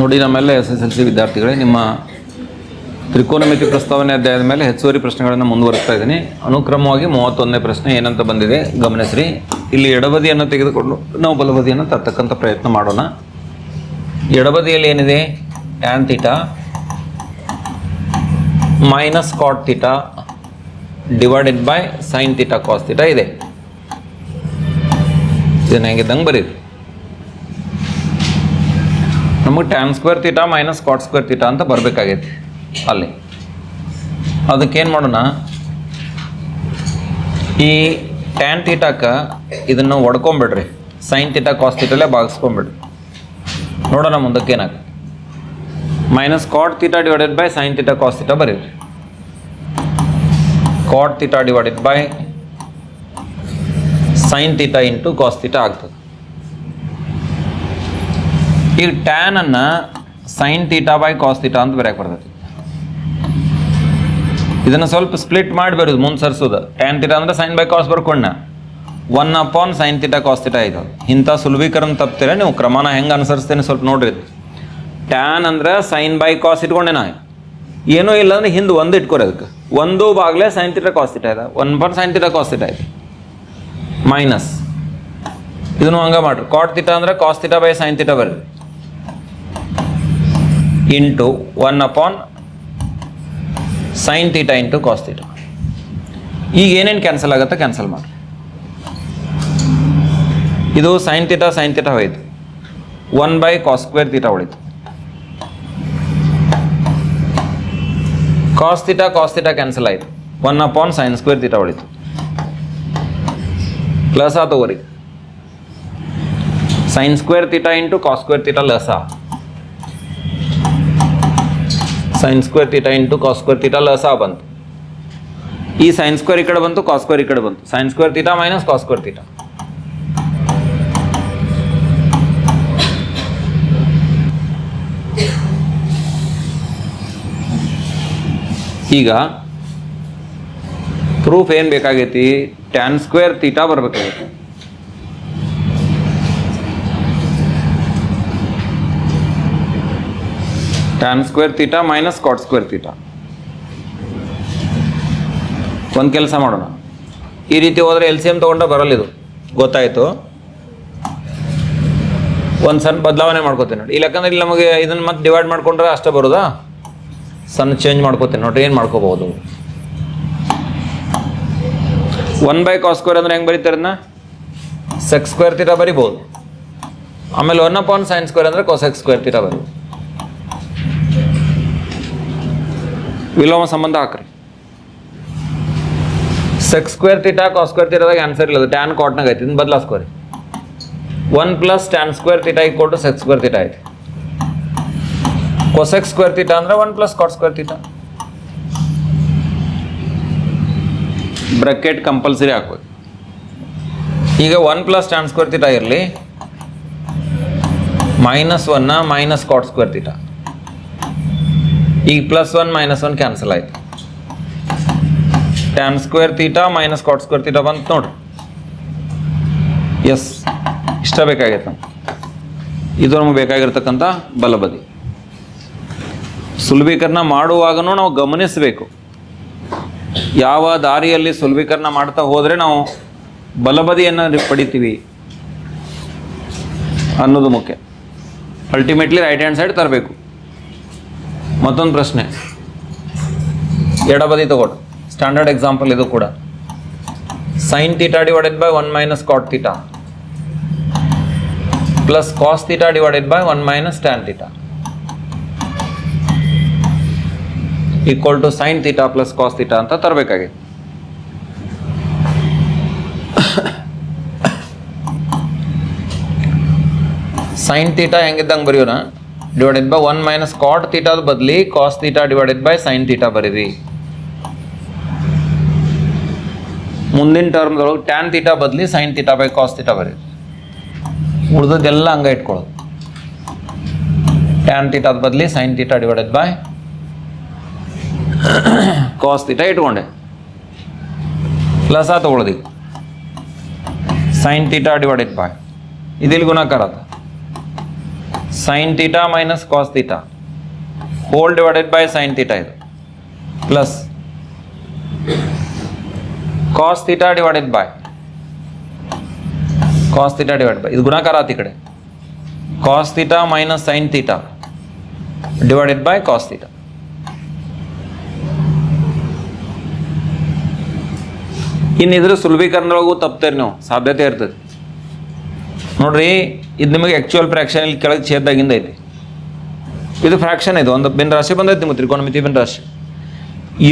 ನೋಡಿ ನಮ್ಮೆಲ್ಲ S S L C ವಿದ್ಯಾರ್ಥಿಗಳೇ, ನಿಮ್ಮ ತ್ರಿಕೋನಮಿತಿ ಪ್ರಸ್ತಾವನೆ ಅಧ್ಯಾಯದ ಮೇಲೆ ಹೆಚ್ಚುವರಿ ಪ್ರಶ್ನೆಗಳನ್ನು ಮುಂದುವರಿಸ್ತಾ ಇದ್ದೀನಿ. ಅನುಕ್ರಮವಾಗಿ ಮೂವತ್ತೊಂದನೇ ಪ್ರಶ್ನೆ ಏನಂತ ಬಂದಿದೆ, ಗಮನಿಸ್ರಿ. ಇಲ್ಲಿ ಎಡಬದಿಯನ್ನು ತೆಗೆದುಕೊಂಡು ನಾವು ಬಲಬದಿಯನ್ನು ತರ್ತಕ್ಕಂಥ ಪ್ರಯತ್ನ ಮಾಡೋಣ. ಎಡಬದಿಯಲ್ಲಿ ಏನಿದೆ? Tan theta minus cot theta divided by sine theta cos theta ಇದೆ. ಇದನ್ನು ಹೆಂಗಿದ್ದಂಗೆ ಬರೀರಿ. ನಮಗೆ tan square theta minus cot square theta ಅಂತ ಬರಬೇಕಾಗೈತಿ. ಅಲ್ಲಿ. ಅದಕ್ಕೇನು ಮಾಡೋಣ? ಈ ಟ್ಯಾನ್ ತೀಟಾಕ ಇದನ್ನು ಒಡ್ಕೊಂಬಿಡ್ರಿ. ಸೈನ್ ತೀಟಾ ಕಾಸ್ ತೀಟಲ್ಲೇ ಭಾಗಿಸ್ಕೊಂಬಿಡ್ರಿ. ನೋಡೋಣ ಮುಂದಕ್ಕೇನಾಗ minus cot theta divided by sine theta cos theta ಬರೀರಿ. Cot theta divided by sine theta into cos theta ಆಗ್ತದೆ. ಈಗ ಟ್ಯಾನ್ ಅನ್ನ sine theta by cos theta ಅಂತ ಬರೆಯಕ್ಕೆ ಬರ್ತದೆ ಇದನ್ನ ಸ್ವಲ್ಪ ಸ್ಪ್ಲಿಟ್ ಮಾಡಿ ಬರೋದು ಮುಂದೆ ಸರ್ಸೋದು ಟ್ಯಾನ್ ತೀಟಾ ಅಂದ್ರೆ sign by cos ಬರ್ಕೊಂಡ one upon sine theta cos theta ಇದು. ಇಂಥ ಸುಲಭೀಕರಣ ತಪ್ತೀರ ನೀವು ಕ್ರಮನ ಹೆಂಗೆ ಅನುಸರಿಸ್ತೇನೆ ಸ್ವಲ್ಪ ನೋಡ್ರಿ ಟ್ಯಾನ್ ಅಂದ್ರೆ ಸೈನ್ ಬೈ ಕಾಸ್ ಇಟ್ಕೊಂಡೆ ನಾ ಏನೂ ಇಲ್ಲ ಅಂದ್ರೆ ಹಿಂದೆ ಒಂದು ಇಟ್ಕೊರಿ ಅದಕ್ಕೆ. ಒಂದು ಬಾಗ್ಲೇ ಸೈನ್ ತೀಟಾ ಕಾಸ್ ತೀಟಾ ಇದೆ. One point sine theta cos theta ಇದೆ. ಮೈನಸ್ ಇದನ್ನು ಹಂಗ ಮಾಡ್ರಿ. ಕಾಟ್ ತೀಟಾ ಅಂದ್ರೆ cos theta by sine theta ಬರ್ರಿ into one upon sine theta into cos theta ಈಗ ಏನೇನು ಕ್ಯಾನ್ಸಲ್ ಆಗುತ್ತೆ ಕ್ಯಾನ್ಸಲ್ ಮಾಡಿ. ಇದು ಸೈನ್ ತೀಟಾ ಸೈನ್ ತೀಟಾ ಹೋಯ್ತು. One by cos square theta ಉಳಿತು. Cos theta cos theta cancel ಆಯಿತು. One upon sine square theta ಉಳಿತು. ಪ್ಲಸ್ ತಗೋರಿ sine square theta into cos square theta ಲಸ sine square theta into cos square theta ಲಸ ಬಂತು. ಈ sine square ಈ ಕಡೆ ಬಂತು cos square ಈ ಕಡೆ ಬಂತು. Sine square theta minus cos square theta ಈಗ ಪ್ರೂಫ್ ಏನು ಬೇಕಾಗೈತಿ? Tan square theta ಬರ್ಬೇಕಾಗೈತಿ. Tan square theta minus cot square theta ಒಂದು ಕೆಲಸ ಮಾಡೋಣ. ಈ ರೀತಿ ಹೋದರೆ ಎಲ್ ಸಿ ಎಂ ತೊಗೊಂಡ ಬರಲ್ಲ ಇದು. ಗೊತ್ತಾಯಿತು? ಒಂದು ಸಣ್ಣ ಬದಲಾವಣೆ ಮಾಡ್ಕೋತೀನಿ ನೋಡಿ. ಇಲ್ಲ ಯಾಕಂದ್ರೆ ಇಲ್ಲಿ ನಮಗೆ ಇದನ್ನು ಮತ್ತೆ ಡಿವೈಡ್ ಮಾಡ್ಕೊಂಡ್ರೆ ಅಷ್ಟೇ ಬರೋದಾ? ಸಣ್ಣ ಚೇಂಜ್ ಮಾಡ್ಕೋತೀನಿ ನೋಡ್ರಿ, ಏನು ಮಾಡ್ಕೋಬಹುದು? ಒನ್ ಬೈ ಕಾಸ್ ಸ್ಕ್ವೇರ್ ಅಂದ್ರೆ ಹೆಂಗೆ ಬರೀತಾರೆ ಅದನ್ನ ಸೆಕ್ಸ್ ಸ್ಕ್ವೇರ್ ತೀಟಾ ಬರಿಬೋದು ಆಮೇಲೆ ಒನ್ ಅಪಾನ್ ಸೈನ್ ಸ್ಕ್ವೇರ್ ಅಂದರೆ ಕೋಸೆಕ್ಸ್ ಸ್ಕ್ವೇರ್ ತೀರಾ ಬರಿ ವಿಲೋಮ ಸಂಬಂಧ ಹಾಕ್ರಿ. Sec square theta cos square ತೀಟಾದಾಗ answer ಇಲ್ಲ ಟ್ಯಾನ್ ಕಾಟ್ನಾಗ ಐತಿ ಇದನ್ನ ಬದಲಾಸ್ಕೋರಿ one plus tan square theta ಕೊಟ್ಟು ಸೆಕ್ಸ್ ಸ್ಕ್ವೇರ್ ತೀಟಾ ಐತಿ ಕೊಸೆಕ್ಸ್ ಸ್ಕ್ವೇರ್ ತೀಟಾ ಅಂದ್ರೆ one plus cot square theta bracket compulsory ಹಾಕ್ಬೇಕು. ಈಗ one plus tan square theta ಇರಲಿ. ಮೈನಸ್ ಒನ್ನ ಮೈನಸ್ ಕಾಟ್ ಸ್ಕ್ವೇರ್ ತೀಟಾ ಈಗ plus one minus one cancel ಆಯಿತು. Tan square theta minus cot square theta ಬಂತು ನೋಡ್ರಿ S ಇಷ್ಟ ಬೇಕಾಗೈತೆ ಇದು ನಮಗೆ ಬೇಕಾಗಿರ್ತಕ್ಕಂಥ ಬಲಬದಿ. ಸುಲಭೀಕರಣ ಮಾಡುವಾಗನೂ ನಾವು ಗಮನಿಸಬೇಕು. ಯಾವ ದಾರಿಯಲ್ಲಿ ಸುಲಭೀಕರಣ ಮಾಡ್ತಾ ಹೋದರೆ ನಾವು ಬಲಬದಿಯನ್ನು ಪಡಿತೀವಿ ಅನ್ನೋದು ಮುಖ್ಯ. ಅಲ್ಟಿಮೇಟ್ಲಿ ರೈಟ್ ಹ್ಯಾಂಡ್ ಸೈಡ್ ತರಬೇಕು. ಮತ್ತೊಂದು ಪ್ರಶ್ನೆ. ಎಡಬದಿ ತಗೊಳ್ಳಿ. ಸ್ಟ್ಯಾಂಡರ್ಡ್ ಎಕ್ಸಾಂಪಲ್ ಇದು ಕೂಡ. Sine theta divided by one minus cot theta plus cos theta divided by one minus tan theta equal to sine theta plus cos theta ಅಂತ ತರಬೇಕಾಗಿತ್ತು. ಸೈನ್ ಥೀಟಾ ಹೆಂಗಿದ್ದಂಗೆ ಬರೆಯೋಣ? Divided by one minus cot ತೀಟಾದ ಬದಲಿ cos theta divided by sine theta ಬರೀರಿ ಮುಂದಿನ ಟರ್ಮ್ದೊಳಗೆ tan theta ಬದಲಿ sine theta by cos theta ಬರೀರಿ ಉಳಿದದ್ದೆಲ್ಲ ಹಂಗೆ ಇಟ್ಕೊಳ್ಳೋದು ಟ್ಯಾನ್ ತೀಟಾದ ಬದಲಿ sine theta divided by cos theta ಇಟ್ಕೊಂಡೆ. ಪ್ಲಸ್ ಆ ತಗೊಳ್ಳೋದು ಸೈನ್ ತೀಟಾ ಡಿವೈಡೆಡ್ ಬೈ ಇದಿಲ್ಲಿ ಗುಣಾಕಾರ ಆತ. Sine theta minus cos theta whole divided by sine theta ಇದು. Plus cos theta divided by cos theta divide by ಇದು ಗುಣಾಕಾರ ಆತ ಈ ಕಡೆ. Cos theta minus sine theta divided by cos theta ಇನ್ನು ಇದ್ರ ಸುಲಭೀಕರಣದೊಳಗೂ ತಪ್ತೇರಿ ನೀವು. ಸಾಧ್ಯತೆ ಇರ್ತದೆ. ನೋಡ್ರಿ ಇದು ನಿಮಗೆ ಆ್ಯಕ್ಚುಯಲ್ ಫ್ರ್ಯಾಕ್ಷನ್ ಇಲ್ಲಿ ಕೆಳಗೆ ಛೇದಾಗಿಂದ ಐತಿ. ಇದು ಫ್ರ್ಯಾಕ್ಷನ್ ಇದು, ಒಂದು ಬೆನ್ ರಾಶಿ ಬಂದೈತಿ ನಿಮಗೆ ತ್ರಿಕೋನಮಿತಿ ಬೆನ್ ರಾಶಿ.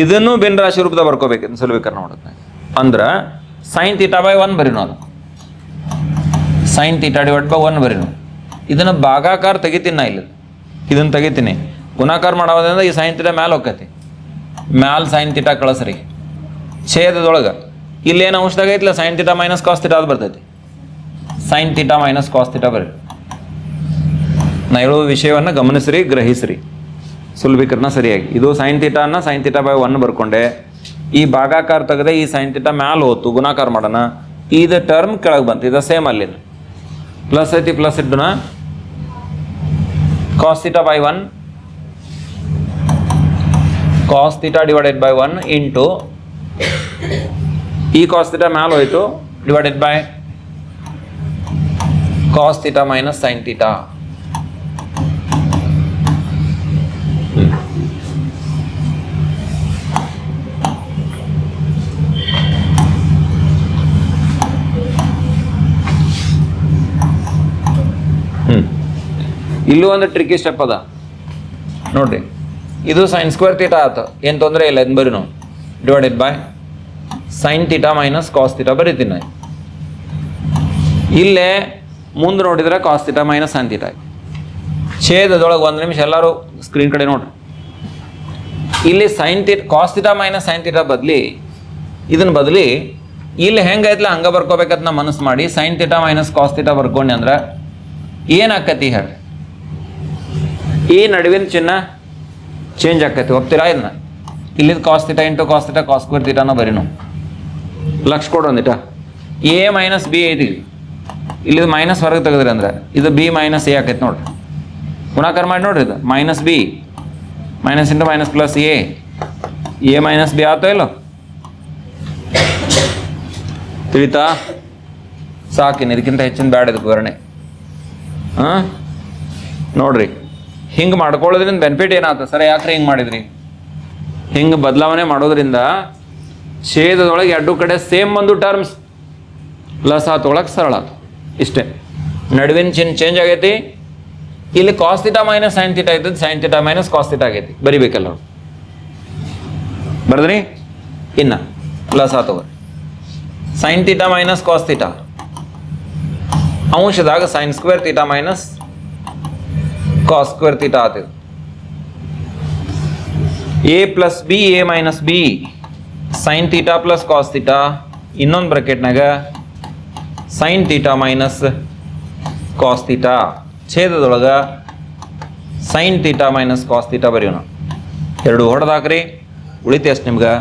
ಇದನ್ನು ಬೆನ್ ರಾಶಿ ರೂಪದಾಗ ಬರ್ಕೋಬೇಕು, ಇದನ್ನ ಸುಲಭೀಕರಣ ಮಾಡೋದು. ಅಂದ್ರೆ ಸೈನ್ ತೀಟಾ ಬೈ ಒನ್ ಬರೀನು ಅದು. Sine theta divide by one ಬರೀನು. ಇದನ್ನು ಭಾಗಾಕಾರ ತೆಗಿತೀನಿ ನಾ ಇಲ್ಲಿ. ಇದನ್ನು ತೆಗಿತೀನಿ. ಗುಣಾಕಾರ ಮಾಡೋದ್ರಿಂದ ಈ ಸೈನ್ ತೀಟಾ ಮ್ಯಾಲೆ ಹೋಗ್ತೈತಿ. ಮ್ಯಾಲ್ ಸೈನ್ ತೀಟಾ ಕಳಿಸ್ರಿ. ಛೇದದೊಳಗೆ. ಇಲ್ಲೇನು ಅಂಶದಾಗ ಐತಿಲ್ಲ sine theta minus cos theta ಅದು ಬರ್ತೈತಿ. Sine theta minus cos theta ಬರ್ರಿ ನಾ ಹೇಳುವ ವಿಷಯವನ್ನು ಗಮನಿಸ್ರಿ, ಗ್ರಹಿಸ್ರಿ. ಸುಲಭೀಕರಣ ಸರಿಯಾಗಿ. ಇದು ಸೈನ್ ತೀಟಾನ ಸೈನ್ ತೀಟಾ ಬೈ ಒನ್ ಬರ್ಕೊಂಡೆ. ಈ ಭಾಗಾಕಾರ ತೆಗೆದೆ ಈ ಸೈನ್ ತೀಟಾ ಮ್ಯಾಲ ಹೋತು. ಗುಣಾಕಾರ ಮಾಡೋಣ. ಇದು ಟರ್ಮ್ ಕೆಳಗೆ ಬಂತು. ಇದು ಸೇಮ್ ಅಲ್ಲಿ ಪ್ಲಸ್ ಐತಿ plus ಇಡ್ಡುನ cos theta by one cos theta divided by one into ಈ ಕಾಸ್ ತೀಟಾ ಮ್ಯಾಲ ಹೋಯ್ತು divided by cos theta minus sine theta ಇಲ್ಲೂ ಒಂದು ಟ್ರಿಕ್ಕಿ ಸ್ಟೆಪ್ ಅದ. ನೋಡ್ರಿ. ಇದು ಸೈನ್ ಸ್ಕ್ವೇರ್ ತೀಟಾ ಆಯ್ತು ಏನು ತೊಂದರೆ ಇಲ್ಲ ಎಂದು ಬರೀ ನಾವು divided by sine theta minus cos theta ಬರೀತೀನಿ. ಇಲ್ಲೇ ಮುಂದೆ ನೋಡಿದ್ರೆ ಕಾಸ್ ತೀಟಾ ಮೈನಸ್ ಸೈನ್ ಛೇದದೊಳಗೆ ಒಂದು ನಿಮಿಷ, ಎಲ್ಲರೂ ಸ್ಕ್ರೀನ್ ಕಡೆ ನೋಡ್ರಿ. ಇಲ್ಲಿ sine theta cos theta minus sine ಬದಲಿ ಇದನ್ನ ಬದಲಿ ಇಲ್ಲಿ ಹೆಂಗೈತ್ಲ ಹಂಗೆ ಬರ್ಕೋಬೇಕಂತ ನಾ ಮನಸ್ಸು ಮಾಡಿ ಸೈನ್ ಮೈನಸ್ ಕಾಸ್ ತೀಟಾ ಬರ್ಕೊಂಡೆ ಅಂದ್ರೆ ಏನಾಕತಿ ಹೇಳ್ರಿ? ಈ ನಡುವಿನ ಚಿನ್ನ ಚೇಂಜ್ ಆಕತಿ ಒಪ್ತೀರಾ ಇದನ್ನ? ಇಲ್ಲಿ cos into cos theta cos square ತೀಟಾನ ಬರೀನು ಲಕ್ಷ ಕೊಡು ಅಂದಿಟ ಎ ಮೈನಸ್ ಬಿ ಐತಿ ಇಲ್ಲಿದು ಮೈನಸ್ ಹೊರಗೆ ತೆಗೆದ್ರಿ ಅಂದ್ರೆ, ಇದು ಬಿ ಮೈನಸ್ ಎ ಆಕೈತಿ ನೋಡ್ರಿ. ಗುಣಾಕಾರ ಮಾಡಿ ನೋಡ್ರಿ ಇದು minus B minus into minus plus A A minus B ಆತೋ ಇಲ್ಲೋ? ತಿಳಿತಾ? ಸಾಕಿನ, ಇದಕ್ಕಿಂತ ಹೆಚ್ಚಿನ ಬ್ಯಾಡ ಇದು ವಿವರಣೆ. ಹಾಂ? ನೋಡ್ರಿ, ಹಿಂಗೆ ಮಾಡ್ಕೊಳ್ಳೋದ್ರಿಂದ ಬೆನಿಫಿಟ್ ಏನಾಯ್ತು ಸರ್, ಯಾಕ್ರೆ ಹಿಂಗೆ ಮಾಡಿದ್ರಿ? ಹಿಂಗೆ ಬದಲಾವಣೆ ಮಾಡೋದ್ರಿಂದ ಛೇದದೊಳಗೆ ಎರಡು ಕಡೆ ಸೇಮ್ ಒಂದು ಟರ್ಮ್ಸ್ ಪ್ಲಸ್ ಆತೊಳಗೆ ಸರಳ ಆತು ಇಷ್ಟೇ. ನಡುವಿನ ಚಿನ್ ಚೇಂಜ್ ಆಗೈತಿ. ಇಲ್ಲಿ cos theta minus sine theta ಇದ್ದದ್ದು sine theta minus cos theta ಆಗೈತಿ. ಬರಿಬೇಕಲ್ಲ ಬರದ್ರಿ? ಇನ್ನ. Plus ಆತವ್ರಿ sine theta minus cos theta ಅಂಶದಾಗ sine square theta minus cos square theta ಆತಿದೆ A plus B A minus B sine theta plus cos theta ಇನ್ನೊಂದು ಬ್ರಕೆಟ್ನಾಗ sine theta minus cos theta ಛೇದದೊಳಗೆ sine theta minus cos theta ಬರೆಯೋಣ. ಎರಡು ಹೊಡೆದಾಕ್ರಿ. ಉಳಿತು ಅಷ್ಟು ನಿಮ್ಗೆ?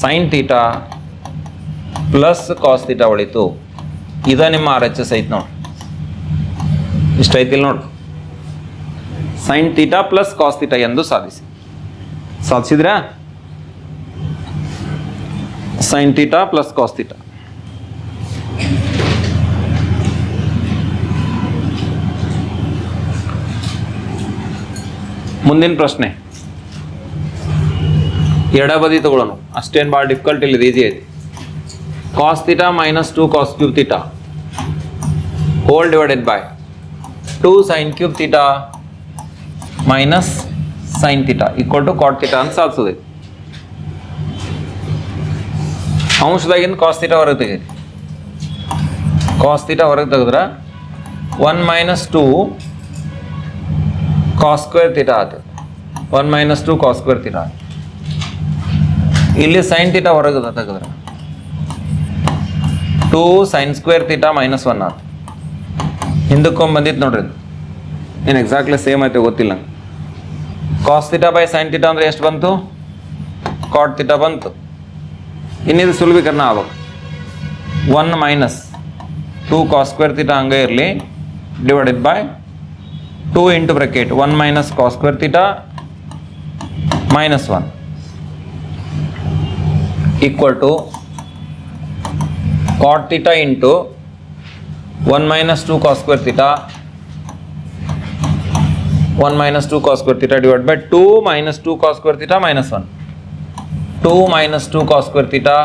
Sine theta plus cos theta ಉಳಿತು. ಇದ ನಿಮ್ಮ ಆರ್ ಎಚ್ ಎಸ್ ಐತಿ ನೋಡಿ. ಇಷ್ಟ ಐತಿಲ್ಲ ನೋಡಿ. Sine theta plus cos theta ಎಂದು ಸಾಧಿಸಿ. ಸಾಧಿಸಿದ್ರಾ? Sine theta plus cos theta ಮುಂದಿನ ಪ್ರಶ್ನೆ. ಎಡಬದಿ ತಗೊಳ್ಳೋಣ. ಅಷ್ಟೇನು ಭಾಳ ಡಿಫಿಕಲ್ಟ್ ಇಲ್ಲ ಈಸಿ ಐತಿ. Cos theta minus two cos cube theta whole divided by two sine cube theta minus sine theta equal to cot theta ಅಂತ ಸಾಧಿಸೋದೈತಿ ಅಂಶದಾಗಿಂದ ಕಾಸ್ ತೀಟಾ ಹೊರಗೆ ತೆಗೀರಿ. ಕಾಸ್ ತೀಟಾ ಹೊರಗೆ ತೆಗೆದ್ರೆ one minus two cos square theta ಆಯ್ತು one minus two cos square theta ಇಲ್ಲಿ sign theta ಹೊರಗೆ ತೆಗೆದ್ರೆ. Two sine square theta minus one ಆತ. ಹಿಂದಕ್ಕೊಂಬಂದಿತ್ತು ನೋಡ್ರಿ ಇದು. ಏನು ಎಕ್ಸಾಕ್ಟ್ಲಿ ಸೇಮ್ ಐತೆ ಗೊತ್ತಿಲ್ಲ. Cos theta by sine theta ಅಂದರೆ ಎಷ್ಟು ಬಂತು? ಕಾಟ್ ತೀಟಾ ಬಂತು. ಇನ್ನಿದು ಸುಲಭೀಕರಣ ಆಗ್ಬೇಕು. One minus two cos square theta ಹಂಗೆ ಇರಲಿ divided by two into bracket one minus cos square theta minus one equal to into one minus two cos square theta one minus two cos square theta divide by two minus two cos square theta minus one two minus two cos square theta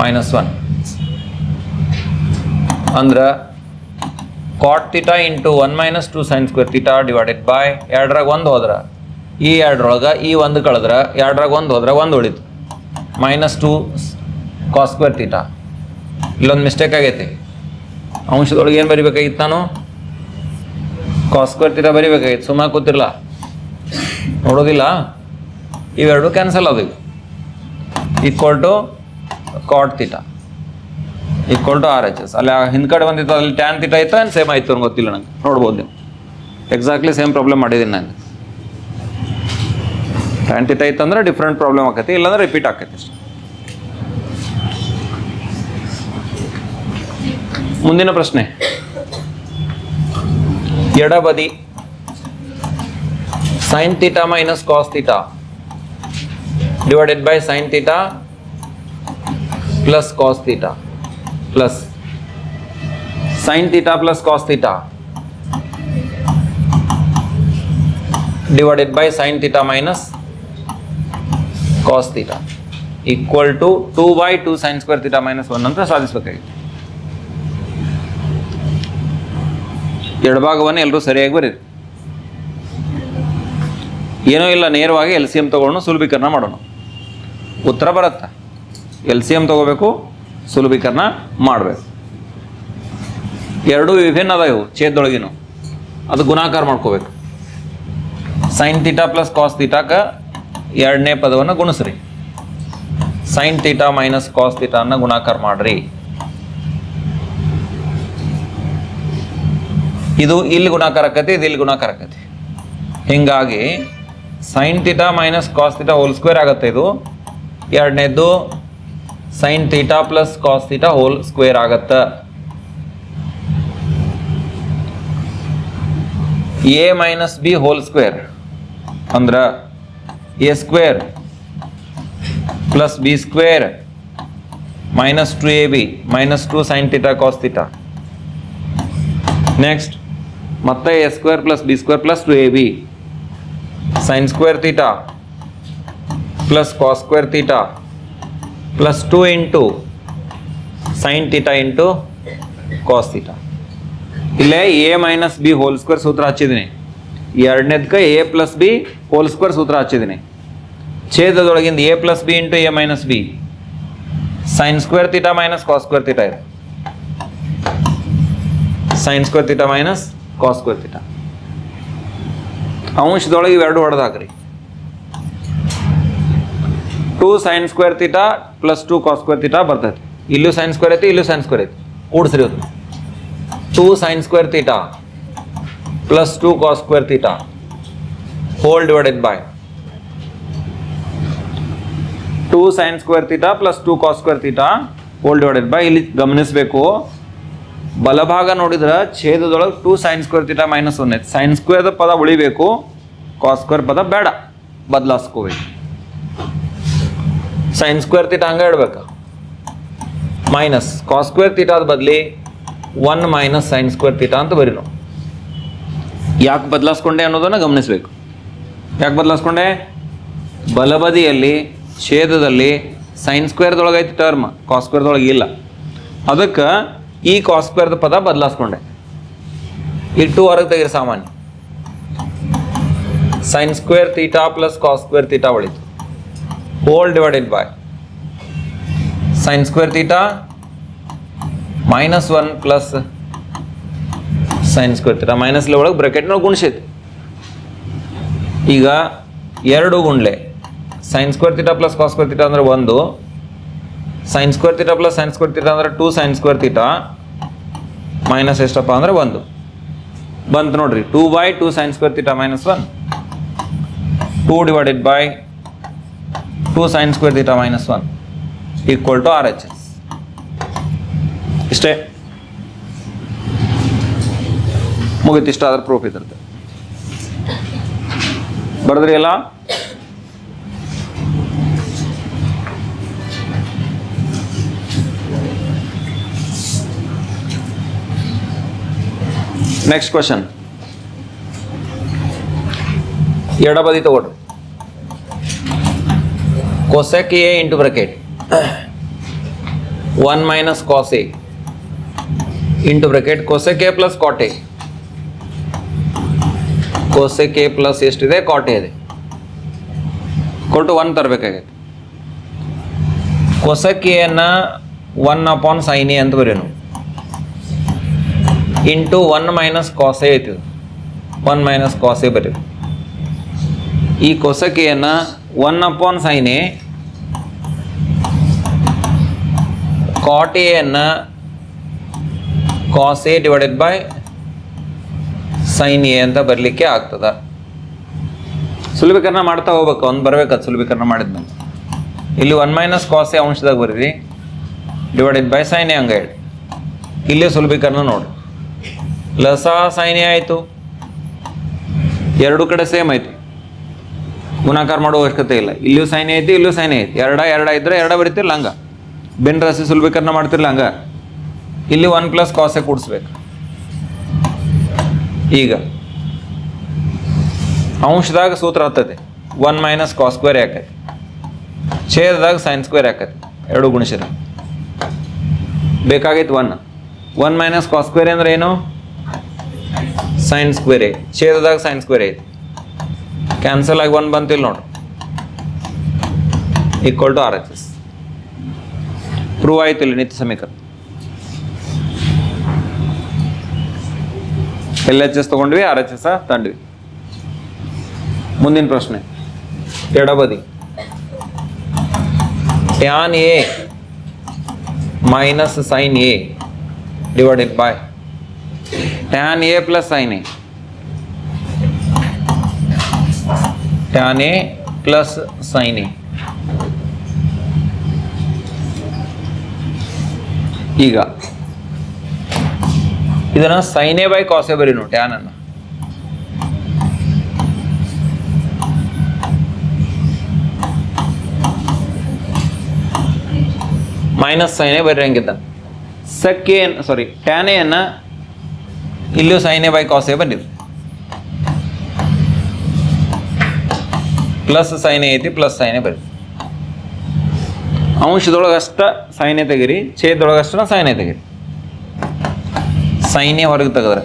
minus one ಅಂದ್ರೆ cot theta into one minus two sine square theta divided by ಎರಡರಾಗ ಒಂದು ಹೋದ್ರೆ. ಈ ಎರಡರೊಳಗೆ ಈ ಒಂದು ಕಳೆದ್ರೆ, ಎರಡ್ರಾಗ ಒಂದು ಹೋದ್ರೆ ಒಂದು ಉಳಿತು. ಮೈನಸ್ ಟು ಸ್ಕ್ವೇರ್ ತೀಟಾ ಇಲ್ಲೊಂದು ಮಿಸ್ಟೇಕ್ ಆಗೈತಿ. ಅಂಶದೊಳಗೆ ಏನು ಬರಿಬೇಕಾಗಿತ್ತು ನಾನು? ಸ್ಕ್ವೇರ್ ತೀಟಾ ಬರಿಬೇಕಾಗಿತ್ತು. ಸುಮ್ಮನೆ ಕೂತಿರಲ್ಲ ನೋಡೋದಿಲ್ಲ? ಇವೆರಡು ಕ್ಯಾನ್ಸಲ್ ಅದು equal to cot theta equal to R H S ಅಲ್ಲಿ ಹಿಂದ್ಗಡೆ ಬಂದಿತ್ತು, ಅಲ್ಲಿ ಟ್ಯಾನ್ ತೀಟ ಆಯ್ತಾ ಏನು ಸೇಮ್ ಆಯಿತು ಅಂತ ಗೊತ್ತಿಲ್ಲ ನಂಗೆ. ನೋಡ್ಬೋದು ನೀವು. ಎಕ್ಸಾಕ್ಟ್ಲಿ ಸೇಮ್ ಪ್ರಾಬ್ಲಮ್ ಮಾಡಿದ್ದೀನಿ ನಾನು. ಟ್ಯಾನ್ ತೀಟ ಇತ್ತು ಅಂದ್ರೆ ಡಿಫ್ರೆಂಟ್ ಪ್ರಾಬ್ಲಮ್ ಆಕತಿ, ಇಲ್ಲಾಂದ್ರೆ ರಿಪೀಟ್ ಆಕತಿ ಅಷ್ಟೆ. ಮುಂದಿನ ಪ್ರಶ್ನೆ. ಎಡಬದಿ. Sine theta minus cos theta divided by sine theta plus cos theta plus sine theta plus cos theta divided by sine theta minus cos theta equal to two by two sine square theta minus one ಅಂತ ಸಾಧಿಸಬೇಕಾಗಿತ್ತು. ಎಡಭಾಗವನ್ನು ಎಲ್ಲರೂ ಸರಿಯಾಗಿ ಬರೀರಿ. ಏನೂ ಇಲ್ಲ, ನೇರವಾಗಿ L C M ಸುಲಭೀಕರಣ ಮಾಡೋಣ. ಉತ್ತರ ಬರುತ್ತೆ. ಎಲ್ ಸಿ ಎಂ ತೊಗೋಬೇಕು, ಸುಲಭೀಕರಣ ಮಾಡಬೇಕು. ಎರಡೂ ವಿಭಿನ್ನ ಅದ ಇವು ಛೇದದೊಳಗಿನ ಅದು ಗುಣಾಕಾರ ಮಾಡ್ಕೋಬೇಕು. ಸೈನ್ ತೀಟಾ ಪ್ಲಸ್ ಕಾಸ್ ತೀಟಾಕ ಎರಡನೇ ಪದವನ್ನು ಗುಣಿಸ್ರಿ. ಸೈನ್ ತೀಟಾ ಮೈನಸ್ ಕಾಸ್ ತೀಟಾನ ಗುಣಾಕಾರ ಮಾಡ್ರಿ. ಇದು ಇಲ್ಲಿ ಗುಣಾಕಾರ ಆಕತಿ, ಇದು ಇಲ್ಲಿ ಗುಣಾಕಾರ ಆಕತಿ. ಹೀಗಾಗಿ sine theta minus cos theta whole square ಆಗುತ್ತೆ ಇದು. ಎರಡನೇದು sine theta plus cos theta whole square ಆಗತ್ತೆ. A minus B whole square ಅಂದ್ರೆ A square plus B square minus two A B minus two sine theta cos theta next ಮತ್ತೆ A square plus B square plus two A B sine square theta plus cos square theta plus two into sine theta into cos theta ಇಲ್ಲೇ A minus B whole square ಸೂತ್ರ ಹಚ್ಚಿದ್ದೀನಿ. ಎರಡನೇದಕ್ಕೆ A plus B whole square ಸೂತ್ರ ಹಚ್ಚಿದ್ದೀನಿ. ಛೇದದೊಳಗಿಂದ A plus B into A minus B sine square theta minus cos square theta ಇದೆ. Sine square theta minus cos square theta ಅಂಶದೊಳಗೆ ಇವೆರಡು ಹೊಡೆದು ಹಾಕ್ರಿ two sine square theta plus two cos square theta ಬರ್ತೈತಿ. ಇಲ್ಲೂ sign square ಐತಿ, ಇಲ್ಲೂ sign square ಐತಿ. ಕೂಡಿಸ್ರಿ ಅದು two sine square theta plus two cos square theta whole divided by two sine square theta plus two cos square theta whole divided by ಇಲ್ಲಿ ಗಮನಿಸಬೇಕು. ಬಲಭಾಗ ನೋಡಿದ್ರೆ ಛೇದದೊಳಗೆ two sine square theta minus one ಐತೆ sine ಸ್ಕ್ವೇರ್ದ ಪದ ಉಳಿಬೇಕು cos square ಪದ ಬೇಡ, ಬದಲಾಸ್ಕೋಬೇಕು. ಸೈನ್ ಸ್ಕ್ವೇರ್ ತೀಟಾ ಹಂಗೆ ಇಡ್ಬೇಕು. ಮೈನಸ್ ಕಾಸ್ ಸ್ಕ್ವೇರ್ ತೀಟಾದ ಬದಲಿ one minus sine square theta ಅಂತ ಬರೀ ನಾವು ಯಾಕೆ ಬದಲಾಸ್ಕೊಂಡೆ ಅನ್ನೋದನ್ನು ಗಮನಿಸಬೇಕು. ಯಾಕೆ ಬದಲಾಸ್ಕೊಂಡೆ? ಬಲಬದಿಯಲ್ಲಿ ಛೇದದಲ್ಲಿ ಸೈನ್ ಸ್ಕ್ವೇರ್ದೊಳಗೈತಿ ಟರ್ಮ್ ಕಾಸ್ ಸ್ಕ್ವೇರ್ದೊಳಗೆ ಇಲ್ಲ. ಅದಕ್ಕೆ ಈ ಕಾಸ್ಕ್ವೇರ್ದ ಸ್ಕ್ವೇರ್ದ ಪದ ಬದಲಾಸ್ಕೊಂಡೆ. ಇಟ್ಟು ಹೊರಗೆ ತೆಗೀರಿ ಸಾಮಾನ್ಯ. Sine square theta plus cos square theta ಒಳಿತು whole divided by sine square theta minus one plus sine square theta minus ಒಳಗೆ ಬ್ರಾಕೆಟ್ನ ಗುಣಿಸೈತಿ. ಈಗ ಎರಡು ಗುಂಡ್ಲೆ sine square theta plus cos square theta ಅಂದ್ರೆ ಒಂದು. Sine square theta plus sine square theta ಅಂದ್ರೆ two sine square theta minus ಎಷ್ಟಪ್ಪ ಅಂದರೆ ಒಂದು. ಬಂತು ನೋಡ್ರಿ two by two sine square theta minus one two divided by two sine square theta minus one equal to R H S ಇಷ್ಟೇ? ಮುಗಿತು ಇಷ್ಟ ಆದ್ರೆ ಪ್ರೂಫ್ ಇದ್ರದ್ದು. ಬರೆದ್ರಿ ಎಲ್ಲ? ನೆಕ್ಸ್ಟ್ ಕ್ವಶನ್ ಎಡಬದಿ ತಗೊಳ್ರಿ cosec A into bracket one minus cos A into bracket cosec A plus cot A cosec A plus ಎಷ್ಟಿದೆ? ಕಾಟೆ ಇದೆ. ಕೊಟ್ಟು ಒನ್ ತರಬೇಕಾಗೈತೆ ಕೊಸೆಕ್ ಎನ್ನ ಒನ್ ಅಪಾನ್ ಸೈನ್ ಎ ಅಂತ ಬರೆಯೋನು. ಇಂಟು ಒನ್ ಮೈನಸ್ ಕಾಸೆ ಐತಿ ಒನ್ ಮೈನಸ್ ಕಾಸೆ ಬರೀ ಈ ಕೊಸಕೆಯನ್ನು one upon sine A cot ಎಯನ್ನು divided by sine A ಅಂತ ಬರಲಿಕ್ಕೆ ಆಗ್ತದ. ಸುಲಭೀಕರಣ ಮಾಡ್ತಾ ಹೋಗ್ಬೇಕು ಒಂದು ಬರ್ಬೇಕು ಸುಲಭೀಕರಣ ಮಾಡಿದ್ಮೇಲೆ ಇಲ್ಲಿ ಒನ್ ಮೈನಸ್ ಕಾಸೆ ಅಂಶದಾಗ ಬರೀರಿ. ಡಿವೈಡೆಡ್ ಬೈ ಸೈನ್ ಎ ಹಂಗೆ ಹೇಳಿ ಇಲ್ಲೇ ಸುಲಭೀಕರಣ ನೋಡಿ ಲಸ ಸೈನ್ ಎ ಆಯಿತು. ಎರಡು ಕಡೆ ಸೇಮ್ ಆಯಿತು. ಗುಣಾಕಾರ ಮಾಡೋ ಅವಶ್ಯಕತೆ ಇಲ್ಲ. ಇಲ್ಲೂ ಸೈನ್ ಐತಿ ಇಲ್ಲೂ ಸೈನ್ ಐತಿ. ಎರಡ ಎರಡ ಇದ್ರೆ ಎರಡ ಬರಿತಿರ್ಲ ಹಂಗೆ ಬೆನ್ ರಾಶಿ ಸುಲಭೀಕರಣ ಮಾಡ್ತಿರ್ಲ ಹಂಗ ಇಲ್ಲಿ ಒನ್ ಪ್ಲಸ್ ಕಾಸೆ ಕೂಡಿಸ್ಬೇಕು. ಈಗ ಅಂಶದಾಗ ಸೂತ್ರ ಆಗ್ತದೆ. ಒನ್ ಮೈನಸ್ ಕಾಸ್ ಸ್ಕ್ವೇರ್ ಯಾಕೈತಿ ಛೇದದಾಗ ಸೈನ್ ಸ್ಕ್ವೇರ್ ಯಾಕೈತಿ ಎರಡು ಗುಣಿಸಿರ ಬೇಕಾಗೈತಿ one. One minus cos square ಅಂದ್ರೆ ಏನು? ಸೈನ್ ಸ್ಕ್ವೇರ್ ಐತಿ ಛೇದದಾಗ ಸೈನ್ ಸ್ಕ್ವೇರ್ ಐತಿ ಕ್ಯಾನ್ಸಲ್ ಆಗಿ ಒನ್ ಬಂತಿಲ್ಲ ನೋಡ್ರಿ equal to R H S prove ಆಯ್ತು ಇಲ್ಲಿ ನಿತ್ಯ ಸಮೀಕರಣ ಎಲ್ ಎಚ್ ಎಸ್ ತೊಗೊಂಡ್ವಿ ಆರ್ ಎಚ್ ಎಸ್ ತಂಡ್ವಿ ಮುಂದಿನ ಪ್ರಶ್ನೆ ಎಡಬದಿ tan A minus sine A divided by tan A plus sine A tan A plus sine A ಈಗ. ಇದನ್ನ ಎ ಬೈ ಕಾಸೆ ಬರೀನು ಟ್ಯಾನ್ ಅನ್ನ. ಮೈನಸ್ ಸೈನೆ ಬರೀ ಹಂಗಿದ್ದ ಸಕ್ಕೆ ಸಾರಿ ಟ್ಯಾನೆಯನ್ನ ಇಲ್ಲಿಯೂ ಎ ಬೈ ಕಾಸೆ ಬಂದಿದೆ. ಪ್ಲಸ್ ಸೈನೆ ಐತಿ ಪ್ಲಸ್ ಸೈನೆ ಬರೀ ಅಂಶದೊಳಗೆ ಅಷ್ಟ ಸೈನೆ ತೆಗಿರಿ ಛೇದೊಳಗೆ ಅಷ್ಟ ಸೈನೆ ತೆಗಿರಿ. ಸೈನೆ ಹೊರಗೆ ತೆಗೆದ್ರೆ.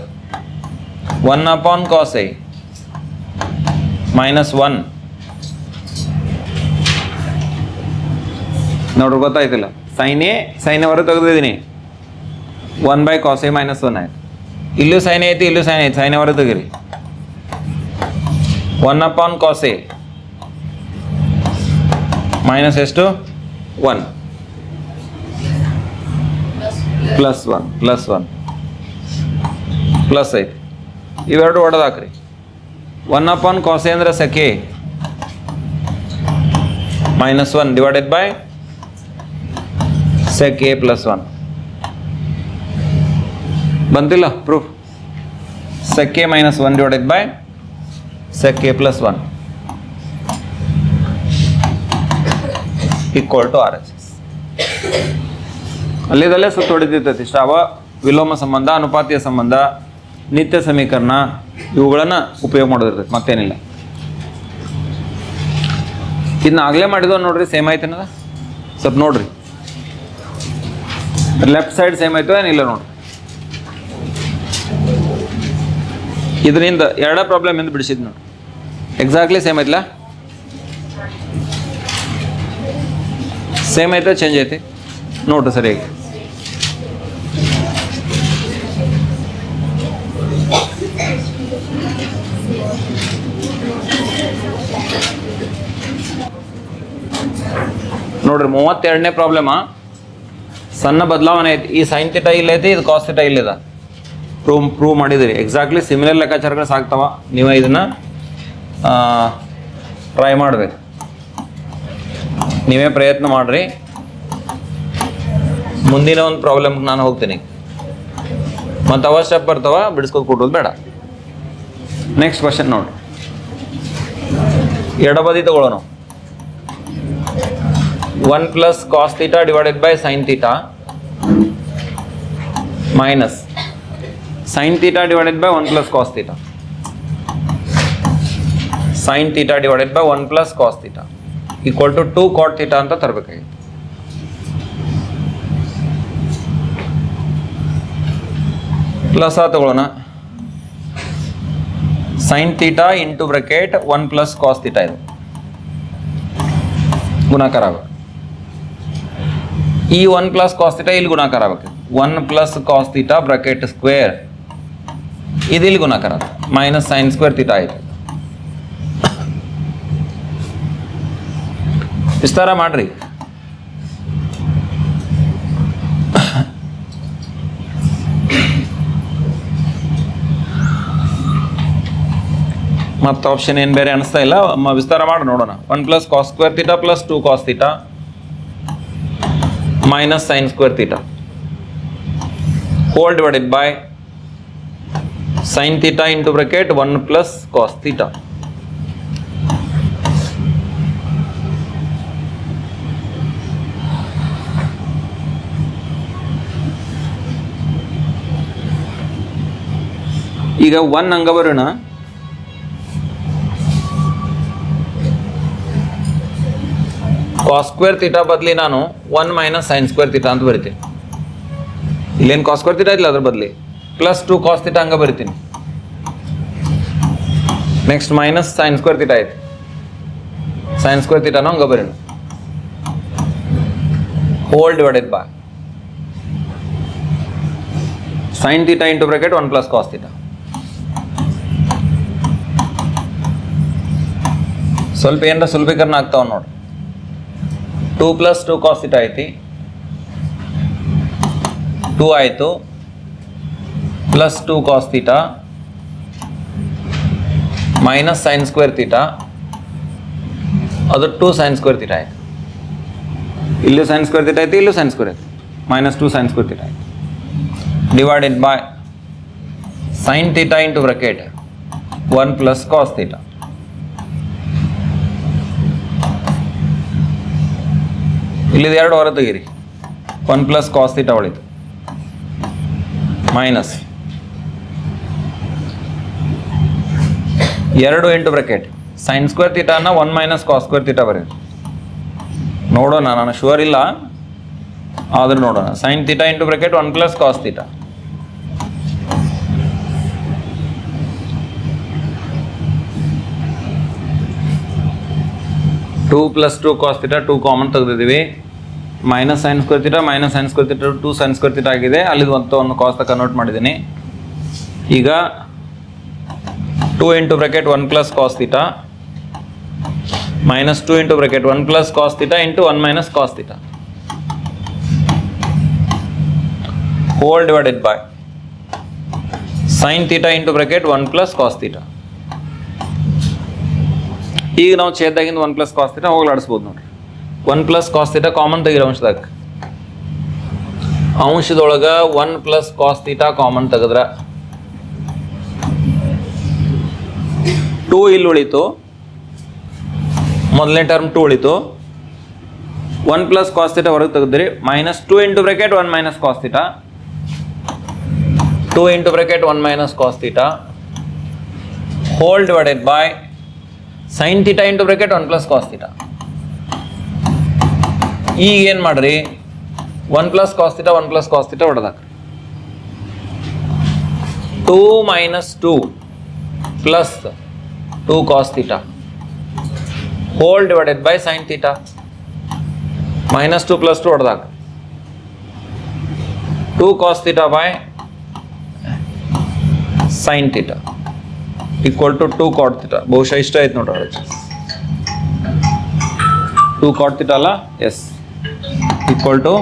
One upon cos A minus one ನೋಡ್ರಿ ಗೊತ್ತಾಯ್ತಿಲ್ಲ. ಸೈನೆ ಸೈನೆ ಹೊರಗೆ ತೆಗೆದಿದ್ದೀನಿ. One by cos A minus one ಆಯ್ತು. ಇಲ್ಲೂ ಸೈನೆ ಐತಿ ಇಲ್ಲೂ ಸೈನ್ ಐತಿ ಸೈನೆ ಹೊರಗೆ ತೆಗಿರಿ one upon cos A minus ಎಷ್ಟು one plus one plus one plus ಐತಿ ಇವೆರಡು ಹೊಡೆದಾಕ್ರಿ ಒನ್ ಅಪಾನ್ ಕಾಸೆ ಅಂದ್ರೆ sec A minus one divided by sec A plus one ಬಂತಿಲ್ಲ proof sec minus one divided by sec plus one equal to R H S ಅಲ್ಲಿದಲ್ಲೇ ಸುತ್ತ ಹೊಡೆದಿರ್ತೈತಿ ಇಷ್ಟ ಅವ ವಿಲೋಮ ಸಂಬಂಧ, ಅನುಪಾತಿಯ ಸಂಬಂಧ, ನಿತ್ಯ ಸಮೀಕರಣ, ಇವುಗಳನ್ನು ಉಪಯೋಗ ಮಾಡೋದಿರ್ತೈತಿ, ಮತ್ತೇನಿಲ್ಲ. ಇದನ್ನ ಆಗಲೇ ಮಾಡಿದವ್ ನೋಡ್ರಿ ಸೇಮ್ ಆಯ್ತೇನದ? ಸ್ವಲ್ಪ ನೋಡ್ರಿ. ಲೆಫ್ಟ್ ಸೈಡ್ ಸೇಮ್ ಆಯ್ತು ಏನಿಲ್ಲ ನೋಡ್ರಿ. ಇದರಿಂದ ಎರಡ ಪ್ರಾಬ್ಲಮ್ ಎಂದು ಬಿಡಿಸಿದ್ ನೋಡಿ. ಎಕ್ಸಾಕ್ಟ್ಲಿ ಸೇಮ್ ಐತ್ಲಾ? ಸೇಮ್ ಐತೆ ಚೇಂಜ್ ಐತಿ? ನೋಡ್ರಿ ಸರಿಯಾಗಿ. ನೋಡ್ರಿ, ಮೂವತ್ತೆರಡನೇ ಪ್ರಾಬ್ಲಮ್ ಸಣ್ಣ ಬದಲಾವಣೆ ಐತಿ. ಈ ಸೈನ್ ತಿಟ ಇಲ್ಲೈತಿ, ಇದು ಕಾಸ್ ತಿಟ ಇಲ್ಲಿದ. ಪ್ರೂವ್ ಪ್ರೂವ್ ಮಾಡಿದಿರಿ ಎಕ್ಸಾಕ್ಟ್ಲಿ ಸಿಮಿಲರ್ ಲೆಕ್ಕಾಚಾರಗಳು ಸಾಕ್ತಾವ. ನೀವು ಇದನ್ನ ಟ್ರೈ ಮಾಡಬೇಕು. ನೀವೇ ಪ್ರಯತ್ನ ಮಾಡ್ರಿ. ಮುಂದಿನ ಒಂದು ಪ್ರಾಬ್ಲಮ್ಗೆ ನಾನು ಹೋಗ್ತೀನಿ. ಮತ್ತು ಅವ ಸ್ಟೆಪ್ ಬರ್ತಾವ ಬಿಡಿಸ್ಕೊಂಡು ಕೊಡೋದು ಬೇಡ. ನೆಕ್ಸ್ಟ್ ಕ್ವಶನ್ ನೋಡಿ ಎಡಬದಿ ತಗೊಳ್ಳೋಣ one plus cos theta divided by sine theta minus sine theta divided by one plus cos theta sine theta divided by one plus cos theta equal to two cot theta ಅಂತ ತರಬೇಕಾಗಿತ್ತು. Plus ಆ ತಗೊಳ್ಳೋಣ. Sine theta into bracket one plus cos theta ಇದು. ಗುಣಾಕಾರ ಆಗಬೇಕು ಈ one plus cos theta ಇಲ್ಲಿ ಗುಣಾಕಾರ ಆಗಬೇಕು. One plus cos theta bracket square ಇದು ಇಲ್ಲಿ ಗುಣಾಕಾರ ಮೈನಸ್ ಸೈನ್ ಸ್ಕ್ವೇರ್ ತೀಟ ಆಯಿತು. ವಿಸ್ತಾರ ಮಾಡ್ರಿ. ಮತ್ತೆ ಆಪ್ಷನ್ ಏನು ಬೇರೆ ಅನಿಸ್ತಾ ಇಲ್ಲ ವಿಸ್ತಾರ ಮಾಡಿ ನೋಡೋಣ. One plus cos square theta plus two cos theta minus sine square theta whole divided by sine theta into bracket one plus cos theta ಈಗ ಒನ್ ಹಂಗ ಬರೋಣ. ಕಾಸ್ ಸ್ಕ್ವೇರ್ ತೀಟಾ ಬದಲಿ ನಾನು one minus sine square theta ಅಂತ ಬರಿತೀನಿ. ಇಲ್ಲೇನು ಕಾಸ್ square theta ಇಲ್ಲ ಅದ್ರ ಬದಲಿ? ಪ್ಲಸ್ ಟು ಕಾಸ್ ತೀಟಾ ಹಂಗ ಬರಿತೀನಿ next minus sine square theta ಐತಿ ಸೈನ್ ಸ್ಕ್ವೇರ್ ತೀಟಾನು ಹಂಗ ಬರೀನು whole divided by sine theta into bracket one plus cos theta ಸ್ವಲ್ಪ ಏನರ ಸುಲಭೀಕರಣ ಆಗ್ತಾವ ನೋಡಿ। Two plus two cos theta ಐತಿ। ಟೂ ಆಯಿತು। Plus two cos theta minus sine square theta ಅದು ಟೂ ಸೈನ್ ಸ್ಕ್ವೇರ್ ಥೀಟಾ ಆಯಿತು. ಇಲ್ಲೂ ಸೈನ್ ಸ್ಕ್ವೇರ್ ಥೀಟಾ ಆಯಿತು, ಇಲ್ಲೂ ಸೈನ್ ಸ್ಕ್ವೇರ್ ಆಯಿತು. Minus two sine square theta ಆಯಿತು. Divided by sine theta into bracket one plus cos theta ಇಲ್ಲಿದು ಎರಡು ಹೊರ ತೆಗೀರಿ ಒನ್ ಪ್ಲಸ್ ಕಾಸ್ ಥೀಟಾ ಉಳಿತು ಮೈನಸ್ ಎರಡು into bracket. Sine square ತೀಟಾನ one minus cos square theta ಬರೀರಿ ನೋಡೋಣ, ನಾನು ಶುವರ್ ಇಲ್ಲ, ಆದರೂ ನೋಡೋಣ. Sine theta into bracket one plus cos theta two plus two cos theta two common ತೆಗೆದಿದ್ದೀವಿ. Minus sine square theta minus sine square theta two sine square theta ಆಗಿದೆ. ಅಲ್ಲಿ ಒಂದು ಒಂದು ಕನ್ವರ್ಟ್ ಮಾಡಿದ್ದೀನಿ. ಈಗ two into bracket one plus cos theta minus two into bracket one plus cos theta into one minus cos theta whole divided by sine theta into bracket one plus cos theta ಈಗ ನಾವು ಛೇದಾಗಿಂದ one plus cos theta ಹೋಗ್ಲಾಡಿಸ್ಬೋದು ನೋಡ್ರಿ. One plus cos theta common ತೆಗಿರೋ ಅಂಶದಾಗ ಅಂಶದೊಳಗೆ one plus cos theta common ತೆಗೆದ್ರ two ಇಲ್ಲಿ ಉಳಿತು. ಮೊದಲನೇ ಟರ್ಮ್ ಟೂ ಉಳಿತು. ಒನ್ ಪ್ಲಸ್ ಕಾಸ್ತಿಟ ಹೊರಗೆ ತೆಗೆದ್ರಿ. Minus two into bracket one minus cos theta two into bracket one minus cos theta whole divided by sine theta into bracket one plus cos theta ಈಗ ಏನು ಮಾಡ್ರಿ? One plus cos theta one plus cos theta theta ಹೊಡೆದಾಕ. Two minus two plus two cos theta. Whole divided by sin theta. Minus two plus two ಹೊಡೆದಾಗ. Two cos theta by sine theta. Equal to two cot theta. ಬಹುಶಃ ಇಷ್ಟ ಆಯ್ತು ನೋಡ್ರಿ two cot theta ಅಲ್ಲ? Yes equal to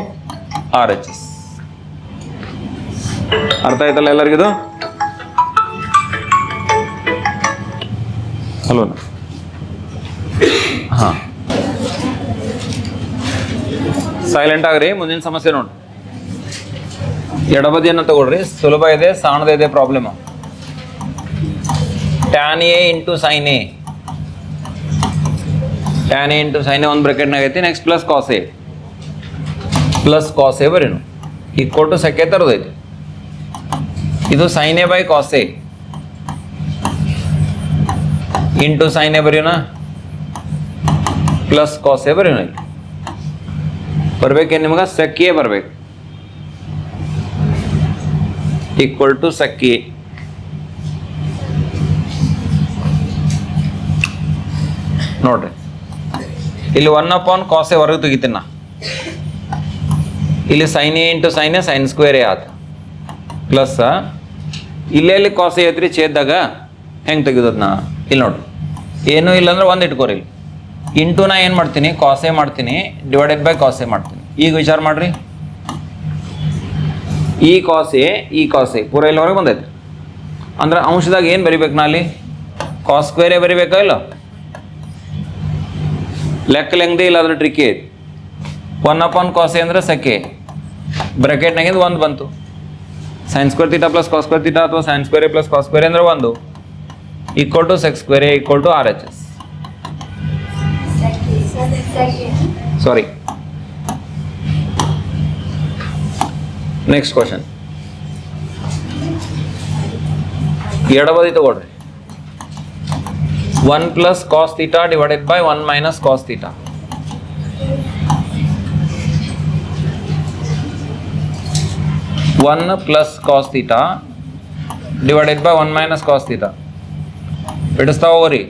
R H S ಅರ್ಥ ಆಯ್ತಲ್ಲ ಎಲ್ಲರಿಗಿದು? Hello. ಹಾಂ. Silent ಆಗ್ರಿ, ಮುಂದಿನ ಸಮಸ್ಯೆ ನೋಡಿ. ಎಡಬದಿಯನ್ನು ತಗೊಳ್ರಿ, ಸುಲಭ ಇದೆ ಸಾಣದ ಇದೆ problem tan A into sin A tan A into sin A ಒಂದು ಬ್ರೆಕೆಟ್ನಾಗ ಐತಿ next plus cos A plus cos A ಬರೀನು equal to sec A ತರದೈತಿ ಇದು sin A by cos A into A ಬರೆಯೋಣ? ಪ್ಲಸ್ ಕಾಸ್ ಎ ಇಲ್ಲಿ. ಬರ್ಬೇಕೇನು ನಿಮ್ಗೆ? Sec ಬರಬೇಕು. ಈಕ್ವಲ್ ಟು ಸಕ್ಕಿ. ನೋಡ್ರಿ. ಇಲ್ಲಿ ಒನ್ ಅಪಾನ್ ಕಾಸೆ ಹೊರಗೆ ತೆಗಿತೀನಿ ನಾ ಇಲ್ಲಿ sin A into sin A sin square A ಆತು. ಪ್ಲಸ್ ಇಲ್ಲೆಲ್ಲಿ ಕಾಸೆ ಐತ್ರಿ ಛೇದ್ದಾಗ? ಹೆಂಗೆ ತೆಗೆದದ್ ನಾ ಇಲ್ಲಿ ನೋಡ್ರಿ. ಏನೂ ಇಲ್ಲ ಅಂದ್ರೆ ಒಂದು ಇಟ್ಕೋರಿ ಇಂಟು ನಾ ಏನು ಮಾಡ್ತೀನಿ? ಕಾಸೆ ಮಾಡ್ತೀನಿ ಡಿವೈಡೆಡ್ ಬೈ ಕಾಸೆ ಮಾಡ್ತೀನಿ. ಈಗ ವಿಚಾರ ಮಾಡ್ರಿ. ಈ ಕಾಸೆ ಈ ಕಾಸೆ ಪೂರ ಇಲ್ಲವರೆಗೆ ಬಂದೈತೆ. ಅಂದ್ರೆ ಅಂಶದಾಗ ಏನು ಬರಿಬೇಕು ನಾ ಅಲ್ಲಿ? ಕಾಸ್ ಸ್ಕ್ವೇರೇ ಬರಿಬೇಕಾ ಇಲ್ಲ? ಲೆಕ್ಕ ಲೆಂಗ್ದೇ ಇಲ್ಲ ಅದ್ರ ಟ್ರಿಕ್ಕಿ ಐತಿ. ಒನ್ ಅಪಾನ್ ಕಾಸೆ ಅಂದ್ರೆ ಸೆಕೆ ಬ್ರಾಕೆಟ್ನಾಗಿಂದ ಒಂದು ಬಂತು. Sins square theta plus cos square theta ಅಥವಾ sins square plus cos square ಅಂದ್ರೆ ಒಂದು. Equal to secs square equal to R H S sorry next question ಎಡಬದಿ ತಗೊಳ್ರಿ one plus cos theta divided by one minus cos theta one plus cos theta divided by one minus cos theta ಬಿಡಿಸ್ತಾ ಹೋಗ್ರಿ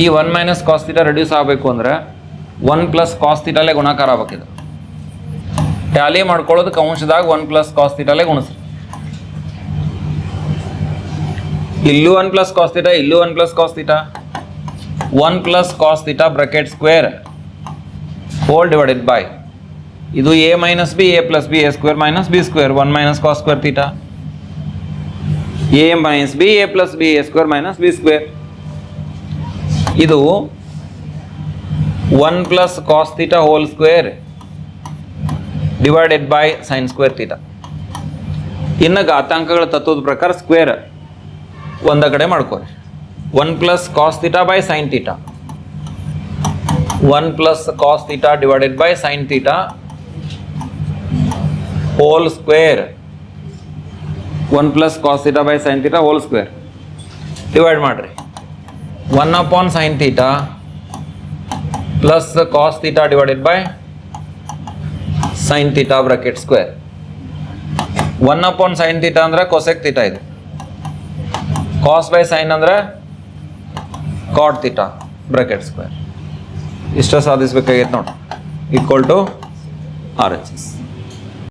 ಈ one minus cos theta theta reduce ಆಗಬೇಕು ಅಂದ್ರೆ one plus ಕಾಸ್ ತೀಟಾಲೆ ಗುಣಾಕಾರ ಆಗ್ಬೇಕಿದು Tally ಮಾಡ್ಕೊಳ್ಳೋದಕ್ಕೆ ಅಂಶದಾಗ one plus ಕಾಸ್ತಿಟಲ್ಲೇ ಗುಣಿಸ್ರಿ. ಇಲ್ಲೂ one plus cos theta theta ಇಲ್ಲೂ one plus cos theta theta one plus cos theta bracket square whole divided by ಇದು A minus B A plus B A square minus B square one minus cos square theta A minus B A plus B A square minus B square ಇದು one plus cos theta whole square divided by sin square theta ಇನ್ನು ಘಾತಾಂಕಗಳ ತತ್ವದ ಪ್ರಕಾರ square ಒಂದ ಕಡೆ ಮಾಡ್ಕೋರಿ. One plus cos theta by sin theta one plus cos theta divided by sin theta whole square one plus cos theta by sin theta whole square divide ಮಾಡ್ರಿ. One upon sin theta plus cos theta divided by sin theta bracket square one upon sin theta ಅಂದ್ರೆ cosec theta ಇದು. Cos by sin ಅಂದ್ರೆ cot theta bracket square ಇಷ್ಟ ಸಾಧಿಸ್ಬೇಕಾಗೈತೆ ನೋಡಿ. Equal to R H S